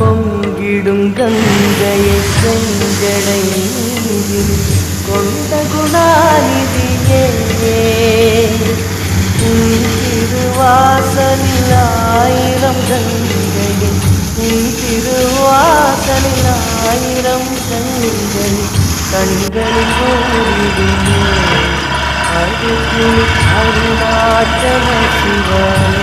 பொங்கிடும் கங்கையை செஞ்சடை கொண்ட குணாநிதியே. உன் திருவாசலில் ஆயிரம் கங்கையை உன் திருவாசலில் ஆயிரம் கங்கை கண்களில் ஓடிடுமே அது அருணாச்சல சிவன்.